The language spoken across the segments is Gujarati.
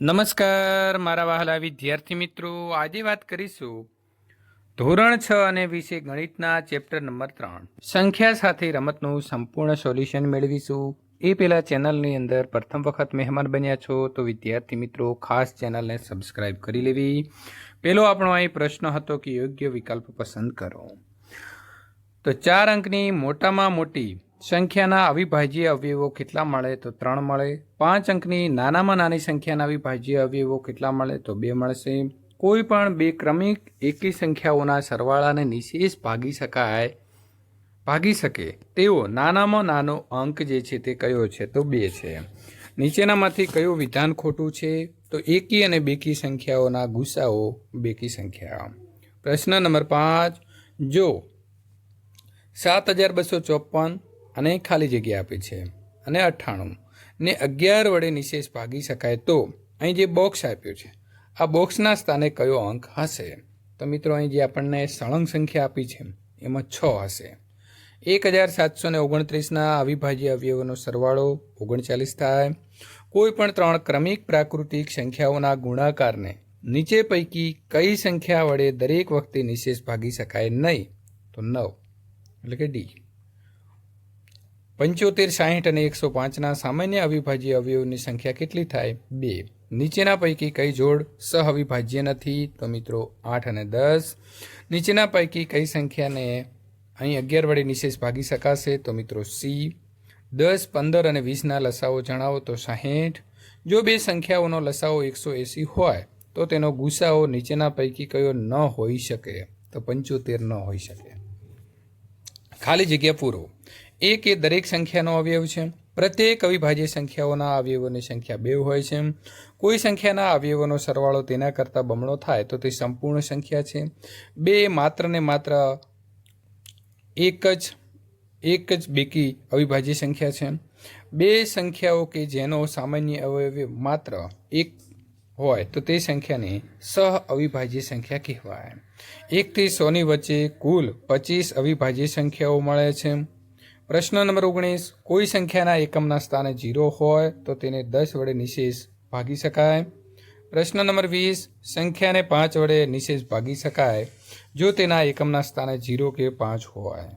નમસ્કાર, મારા વહાલા વિદ્યાર્થી મિત્રો. આજે વાત કરીશું ધોરણ છ અને વિશે ગણિતના ચેપ્ટર નંબર ત્રણ. સંખ્યા સાથે રમતનું સંપૂર્ણ સોલ્યુશન મેળવીશું. એ પહેલાં ચેનલની અંદર પ્રથમ વખત મહેમાન બન્યા છો તો વિદ્યાર્થી મિત્રો, ખાસ ચેનલને સબસ્ક્રાઇબ કરી લેવી. પહેલો આપણો અહીં પ્રશ્ન હતો કે યોગ્ય વિકલ્પ પસંદ કરો. તો ચાર અંકની મોટામાં મોટી સંખ્યાના અવિભાજ્ય અવયવો કેટલા મળે તો ત્રણ મળે. પાંચ અંકની નાનામાં નાની સંખ્યાના અવિભાજ્ય અવયવો કેટલા મળે તો બે મળશે. કોઈ પણ બે ક્રમિક એકી સંખ્યાઓના સરવાળાને નિશેષ ભાગી શકાય. ભાગી શકે. તેવો નાનામાં નાનો અંક જે છે તે કયો છે તો બે છે. નીચેનામાંથી કયું વિધાન ખોટું છે તો એકી અને બેકી સંખ્યાઓના ગુસાઓ બેકી સંખ્યા. પ્રશ્ન નંબર પાંચ. જો સાત હજાર બસો ચોપન અને ખાલી જગ્યા આપી છે અને અઠ્ઠાણું. ને અગિયાર વડે નિશેષ ભાગી શકાય તો અહીં જે બોક્સ આપ્યું છે, આ બોક્સના સ્થાને કયો અંક હશે? તો મિત્રો અહીં જે આપણને સળંગ સંખ્યા આપી છે, એમાં છ હશે. એક હજાર સાતસો ને ઓગણત્રીસના અવિભાજ્ય અવયવોનો સરવાળો ઓગણચાલીસ થાય. કોઈ પણ ત્રણ ક્રમિક પ્રાકૃતિક સંખ્યાઓના ગુણાકારને નીચે પૈકી કઈ સંખ્યા વડે દરેક વખતે નિશેષ ભાગી શકાય નહીં? તો નવ, એટલે કે ડી. પંચોતેર, સાહીઠ અને એકસો પાંચના સામાન્ય અવિભાજ્ય અવયવની સંખ્યા કેટલી થાય? બે. નીચેના પૈકી કઈ જોડ સહઅવિભાજ્ય નથી? તો મિત્રો આઠ અને દસ. નીચેના પૈકી કઈ સંખ્યાને અહીં અગિયાર વડે નિશેષ ભાગી શકાશે? તો મિત્રો સી. દસ, પંદર અને વીસના લસાઓ જણાવો તો સાહીઠ. જો બે સંખ્યાઓનો લસાઓ એકસો એંસી હોય, તો તેનો ગુસાઓ નીચેના પૈકી કયો ન હોઈ શકે? તો પંચોતેર ન હોઈ શકે. ખાલી જગ્યા પૂરો. એક એ દરેક સંખ્યાનો અવયવ છે. પ્રત્યેક અવિભાજ્ય સંખ્યાઓના અવયવોની સંખ્યા બે હોય છે. કોઈ સંખ્યાના અવયવોનો સરવાળો તેના કરતાં બમણો થાય તો તે સંપૂર્ણ સંખ્યા છે. બે માત્ર ને માત્ર એક જ એક જ બેકી અવિભાજ્ય સંખ્યા છે. બે સંખ્યાઓ કે જેનો સામાન્ય અવયવ માત્ર એક હોય તો તે સંખ્યાને સહ અવિભાજ્ય સંખ્યા કહેવાય. એકથી સોની વચ્ચે કુલ પચીસ અવિભાજ્ય સંખ્યાઓ મળે છે. પ્રશ્ન નંબર ઓગણીસ, કોઈ સંખ્યાના એકમના સ્થાને જીરો હોય તો તેને દસ વડે નિશેષ ભાગી શકાય. પ્રશ્ન નંબર વીસ, સંખ્યાને પાંચ વડે નિશેષ ભાગી શકાય જો તેના એકમના સ્થાને જીરો કે પાંચ હોય.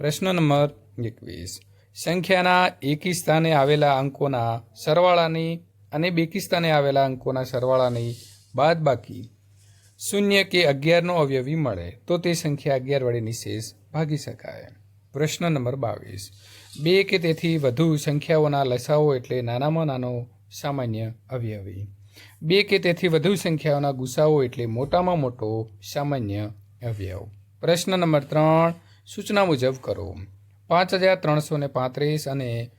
પ્રશ્ન નંબર એકવીસ, સંખ્યાના એકી સ્થાને આવેલા અંકોના સરવાળાની અને બેકી સ્થાને આવેલા અંકોના સરવાળાની બાદ બાકી શૂન્ય કે અગિયારનો અવયવી મળે તો તે સંખ્યા અગિયાર વડે નિશેષ ભાગી શકાય. પ્રશ્ન નંબર બાવીસ. બે કે તેથી વધુ સંખ્યાઓના લસાઓ એટલે નાનામાં નાનો સામાન્ય અવયવી. બે કે તેથી વધુ સંખ્યાઓના ગુસાઓ એટલે મોટામાં મોટો સામાન્ય અવયવ. પ્રશ્ન નંબર ત્રણ, સૂચના મુજબ કરો. પાંચ હજાર ત્રણસો ને પાંત્રીસ અને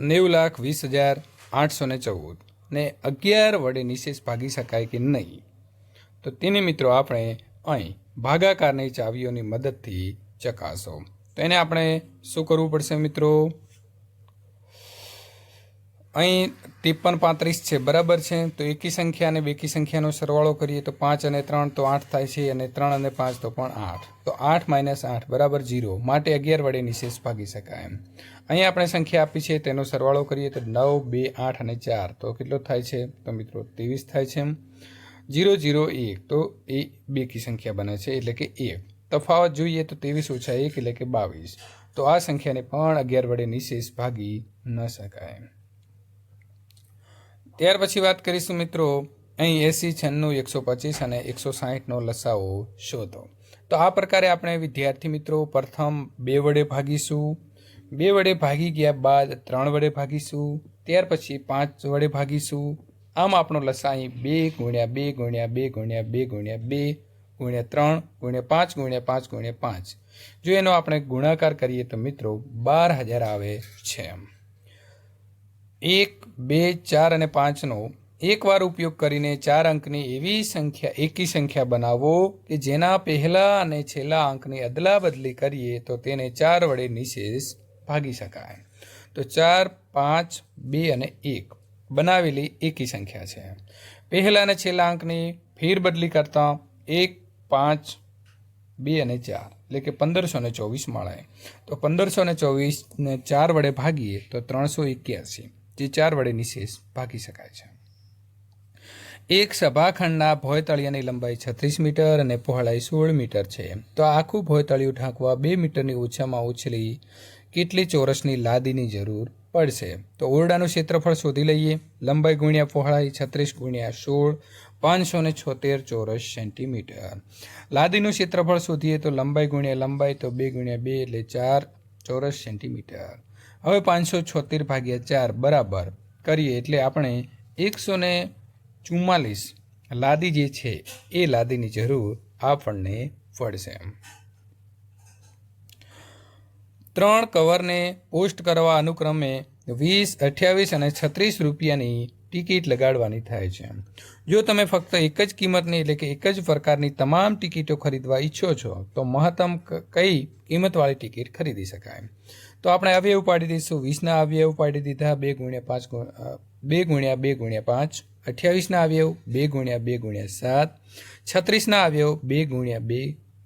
નેવું લાખ વીસ હજાર આઠસો ને ચૌદ. ને અગિયાર વડે નિશેષ ભાગી શકાય કે નહીં? તો તેને મિત્રો આપણે અહીં ભાગાકારની ચાવીઓની મદદથી ચકાસો. તો એને આપણે શું કરવું પડશે મિત્રો? અહીં ત્રેપન પાંત્રીસ છે, બરાબર છે? તો એકી સંખ્યા અને બેકી સંખ્યાનો સરવાળો કરીએ તો પાંચ અને ત્રણ તો આઠ થાય છે અને ત્રણ અને પાંચ તો પણ આઠ. તો આઠ માઇનસ આઠ, બરાબર જીરો. માટે અગિયાર વડે નિશેષ ભાગી શકાય એમ. અહીં આપણે સંખ્યા આપી છે, તેનો સરવાળો કરીએ તો નવ, બે, આઠ અને ચાર. તો કેટલો થાય છે? તો મિત્રો ત્રેવીસ થાય છે જીરો જીરો એક તો એ બેકી સંખ્યા બને છે, એટલે કે એક. તફાવત જોઈએ તો ત્રેવીસ ઓછા એક, એટલે કે બાવીસ. તો આ સંખ્યાને પણ અગિયાર વડે નિશેષ ભાગી ન શકાય. ત્યાર પછી વાત કરીશું મિત્રો, અહીં એસી, છન્નું, એકસો પચીસ અને એકસો સાહીઠનો લસાઓ શોધો. તો આ પ્રકારે આપણે વિદ્યાર્થી મિત્રો પ્રથમ બે વડે ભાગીશું. બે વડે ભાગી ગયા બાદ ત્રણ વડે ભાગીશું. ત્યાર પછી પાંચ વડે ભાગીશું. આમ આપણો લસા અહીં બે ગુણ્યા બે ગુણ્યા બે ગુણ્યા બે ગુણ્યા બે ગુણ્યા ત્રણ ગુણ્યા પાંચ ગુણ્યા પાંચ ગુણ્યા પાંચ. જો એનો આપણે ગુણાકાર કરીએ તો મિત્રો બાર હજાર આવે છે એમ. એક, બે, ચાર અને પાંચનો એકવાર ઉપયોગ કરીને ચાર અંકની એવી સંખ્યા, એકી સંખ્યા બનાવો કે જેના પહેલા અને છેલ્લા અંકની અદલા બદલી કરીએ તો તેને ચાર વડે નિશેષ ભાગી શકાય. તો ચાર, પાંચ, બે અને એક. બનાવેલી એકી સંખ્યા છે. પહેલા અને છેલ્લા અંકની ફેરબદલી કરતાં એક, પાંચ, બે અને ચાર, એટલે કે પંદરસો ને ચોવીસ મળે તો પંદરસો ને ચોવીસને ચાર વડે ભાગીએ તો ત્રણસો એક્યાસી, જે ચાર વડે નિશેષ ભાગી શકાય છે. એક સભાખંડના ભોયતળિયાની લંબાઈ છત્રીસ મીટર અને પહોળાઈ સોળ મીટર છે. તો આખું ભોયતળિયું ઢાંકવા બે મીટરની ઓછામાં ઓછલી કેટલી ચોરસની લાદીની જરૂર? પડશે. તો ઓરડાનું ક્ષેત્રફળ શોધી લઈએ. લંબાઈ ગુણ્યા પહોળાઈ છત્રીસ ગુણ્યા સોળ, પાંચસો ને છોતેર ચોરસ સેન્ટીમીટર. લાદીનું ક્ષેત્રફળ શોધીએ તો લંબાઈ ગુણ્યા લંબાઈ તો બે ગુણ્યા બે એટલે ચાર ચોરસ સેન્ટીમીટર. હવે પાંચસો છોતેર ભાગ્યા ચાર બરાબર કરીએ એટલે આપણે એકસો ને ચુમ્માલીસ લાદી જે છે, એ લાદીની જરૂર આપણને પડશે. ત્રણ કવરને પોસ્ટ કરવા અનુક્રમે વીસ, અઠ્યાવીસ અને છત્રીસ રૂપિયાની ટિકિટ લગાડવાની થાય છે. જો તમે ફક્ત એક જ કિંમતની એટલે કે એક જ પ્રકારની તમામ ટિકિટો ખરીદવા ઈચ્છો છો, તો મહત્તમ કઈ કિંમતવાળી ટિકિટ ખરીદી શકાય? તો આપણે અવયવ પાડી દઈશું. વીસના અવયવ પાડી દીધા, બે ગુણ્યા પાંચ બે ગુણ્યા બે ગુણ્યા પાંચ. અઠ્યાવીસના અવયવ, બે ગુણ્યા બે ગુણ્યા સાત. છત્રીસના અવયવ, બે ગુણ્યા બે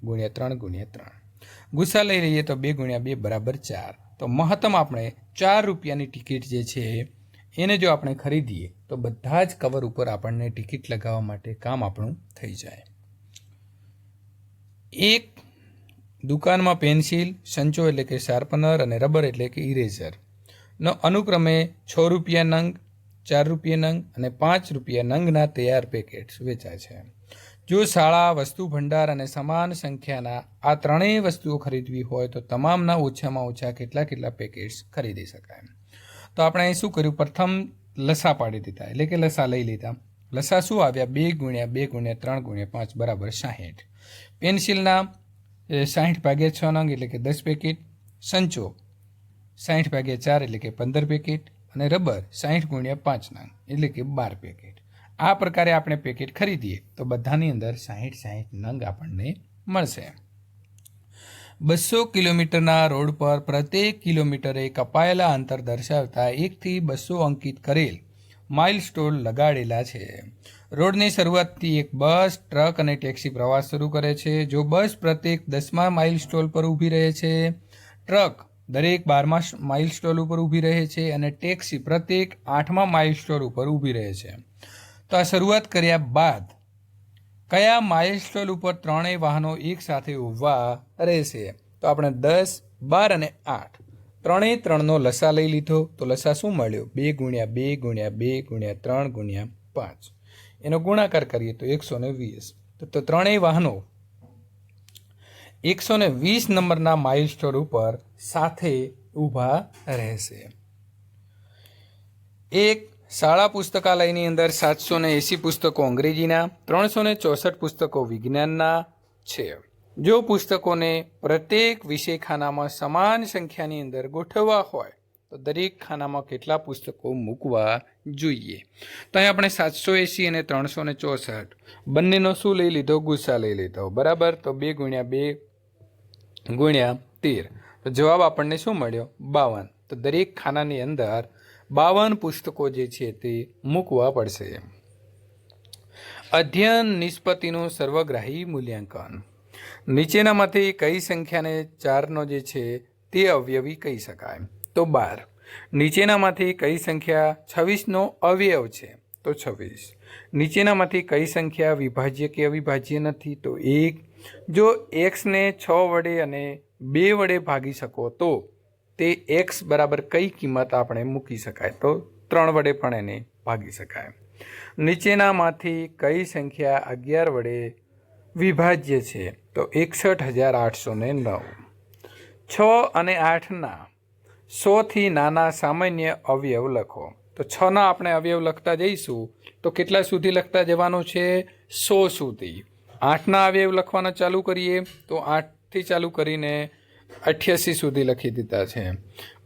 ગુણ્યા ત્રણ ગુણ્યા ત્રણ. ગુસ્સા લઈ લઈએ તો બે ગુણ્યા બે બરાબર ચાર. તો મહત્તમ આપણે ચાર રૂપિયાની ટિકિટ જે છે, એને જો આપણે ખરીદીએ, તો બધા જ કવર ઉપર આપણને ટિકિટ લગાવવા માટે કામ આપણું થઈ જાય. એક, દુકાનમાં પેન્સિલ, સંચો એટલે કે શાર્પનર અને રબર એટલે કે ઇરેઝર. નો અનુક્રમે છ રૂપિયા નંગ, ચાર રૂપિયા નંગ અને પાંચ રૂપિયા નંગના તૈયાર પેકેટ્સ વેચાય છે. જો શાળા, વસ્તુ ભંડાર અને સમાન સંખ્યાના આ ત્રણેય વસ્તુઓ ખરીદવી હોય તો તમામના ઓછામાં ઓછા કેટલા કેટલા પેકેટ્સ ખરીદી શકાય. તો આપણે અહીં શું કર્યું? પ્રથમ લસા પાડી દીધા. એટલે કે લસા લઈ લીધા. લસા શું આવ્યા? બે ગુણ્યા બે ગુણ્યા ત્રણ ગુણ્યા પાંચ બરાબર સાહીઠ. પેન્સિલના સાહીઠ ભાગ્યા છ નંગ એટલે કે દસ પેકેટ. સંચો, સાહીઠ ભાગ્યા ચાર એટલે કે પંદર પેકેટ. અને રબર, સાહીઠ ગુણ્યા પાંચ નંગ એટલે કે બાર પેકેટ. આ પ્રકારે આપણે પેકેટ ખરીદીએ, તો બધાની અંદર સાહીઠ સાહીઠ નંગ આપણને મળશે. બસો કિલોમીટરના રોડ પર પ્રત્યેક કિલોમીટરે કપાયેલા અંતર દર્શાવતા એકથી બસો અંકિત કરેલ માઇલ સ્ટોલ લગાડેલા છે. રોડની શરૂઆતથી એક બસ, ટ્રક અને ટેક્સી પ્રવાસ શરૂ કરે છે. જો બસ પ્રત્યેક દસમા માઇલ સ્ટોલ પર ઊભી રહે છે, ટ્રક દરેક બારમા માઇલ સ્ટોલ ઉપર ઊભી રહે છે અને ટેક્સી પ્રત્યેક આઠમા માઇલ સ્ટોલ ઉપર ઊભી રહે છે. તો આ શરૂઆત કર્યા બાદ કયા માઇલસ્ટોન ઉપર ત્રણેય વાહનો એક સાથે ઊભા રહેશે? તો આપણે દસ, બાર અને આઠ. ત્રણેય ત્રણનો લસા લઈ લીધો. તો લસા શું મળ્યો? બે ગુણ્યા બે ગુણ્યા બે ગુણ્યા ત્રણ ગુણ્યા પાંચ. એનો ગુણાકાર કરીએ તો એકસો ને વીસ. તો ત્રણેય વાહનો એકસો ને વીસ નંબરના માઇલસ્ટોન ઉપર સાથે ઊભા રહેશે. એક શાળા પુસ્તકાલયની અંદર સાતસો ને એંસી પુસ્તકો અંગ્રેજીના, ત્રણસો ને ચોસઠ પુસ્તકો વિજ્ઞાનના છે. જો પુસ્તકોને પ્રત્યેક વિષય ખાનામાં સમાન સંખ્યાની અંદર ગોઠવવા હોય, તો દરેક ખાનામાં કેટલા પુસ્તકો મૂકવા જોઈએ? તો અહીં આપણે સાતસો એંસી અને ત્રણસો ને ચોસઠ બંનેનો શું લઈ લીધો? ગુસ્સા લઈ લીધો. બરાબર? તો બે ગુણ્યા બે ગુણ્યા તેર. તો જવાબ આપણને શું મળ્યો? બાવન. તો દરેક ખાનાની અંદર બાવન પુસ્તકો જે છે તે મૂકવા પડશે. અધ્યયન નિષ્પત્તિનું સર્વગ્રાહી મૂલ્યાંકન. નીચેનામાંથી કઈ સંખ્યાને ચારનો જે છે તે અવયવી કહી શકાય. તો બાર. નીચેનામાંથી કઈ સંખ્યા છવ્વીસનો અવયવ છે? તો છવ્વીસ. નીચેનામાંથી કઈ સંખ્યા વિભાજ્ય કે અવિભાજ્ય નથી? તો એક. જો એક્સને છ વડે અને બે વડે ભાગી શકો તો તે એક્સ બરાબર કઈ કિંમત આપણે મૂકી શકાય? તો ત્રણ વડે પણ એને ભાગી શકાય. નીચેનામાંથી કઈ સંખ્યા અગિયાર વડે વિભાજ્ય છે? તો એકસઠ હજાર આઠસો ને નવ. છ અને આઠના સોથી નાના સામાન્ય અવયવ લખો. તો છના આપણે અવયવ લખતા જઈશું, તો કેટલા સુધી લખતા જવાનું છે? સો સુધી. આઠના અવયવ લખવાના ચાલુ કરીએ, તો આઠથી ચાલુ કરીને અઠ્યાસી સુધી લખી દીધા છે.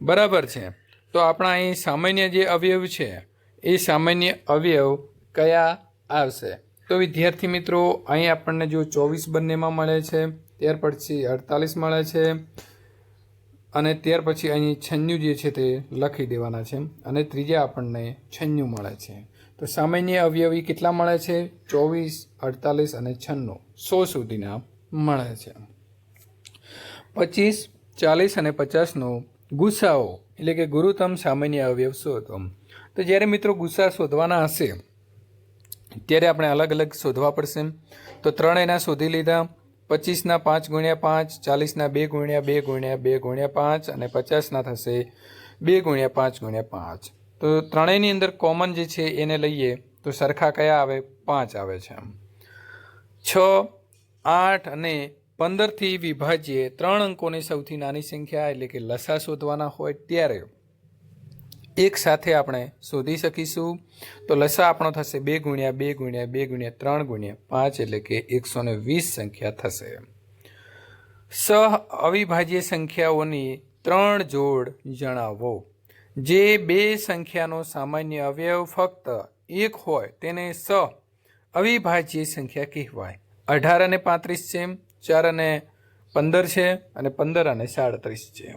બરાબર છે. તો આપણા અહીં સામાન્ય જે અવયવ છે, એ સામાન્ય અવયવ કયા આવશે? તો વિદ્યાર્થી મિત્રો, અહીં આપણને જો ચોવીસ બંનેમાં મળે છે, ત્યાર પછી અડતાલીસ મળે છે, અને ત્યાર પછી અહીં છન્નું જે છે તે લખી દેવાના છે, અને ત્રીજા આપણને છન્નું મળે છે. તો સામાન્ય અવયવી કેટલા મળે છે? ચોવીસ, અડતાલીસ અને છન્નું સો સુધીના મળે છે. પચીસ, ચાલીસ અને પચાસનો ગુસ્સાઓ એટલે કે ગુરુતમ સામાન્ય અવયવ શોધો. તો જ્યારે મિત્રો ગુસ્સા શોધવાના હશે, ત્યારે આપણે અલગ અલગ શોધવા પડશે. તો ત્રણેયના શોધી લીધા. પચીસના પાંચ ગુણ્યા પાંચ, ચાલીસના બે ગુણ્યા બે ગુણ્યા બે ગુણ્યા પાંચ અને પચાસના થશે બે ગુણ્યા પાંચ ગુણ્યા પાંચ. તો ત્રણેયની અંદર કોમન જે છે એને લઈએ તો સરખા કયા આવે? પાંચ આવે છે. છ, આઠ અને પંદરથી વિભાજ્ય ત્રણ અંકોની સૌથી નાની સંખ્યા એટલે કે લસા શોધવાના હોય ત્યારે એક સાથે આપણે શોધી શકીશું. તો લસા આપણો થશે બે ગુણ્યા બે ગુણ્યા બે ગુણ્યા ત્રણ ગુણ્યા પાંચ એટલે કે એકસો ને વીસ સંખ્યા થશે. સહ અવિભાજ્ય સંખ્યાઓની ત્રણ જોડ જણાવો. જે બે સંખ્યાનો સામાન્ય અવયવ ફક્ત એક હોય તેને સ અવિભાજ્ય સંખ્યા કહેવાય. અઢાર અને પાંત્રીસ છે. ચાર અને પંદર છે અને પંદર અને સાડત્રીસ છે.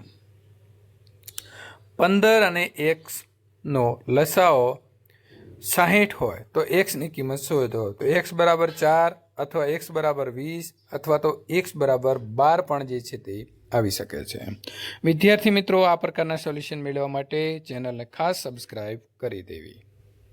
પંદર અને એક્સનો લસાઓ સાહીઠ હોય તો એક્સની કિંમત શોધો તો? એક્સ બરાબર ચાર અથવા એક્સ બરાબર વીસ અથવા તો એક્સ બરાબર બાર પણ જે છે તે આવી શકે છે. વિદ્યાર્થી મિત્રો, આ પ્રકારના સોલ્યુશન મેળવવા માટે ચેનલને ખાસ સબસ્ક્રાઈબ કરી દેવી.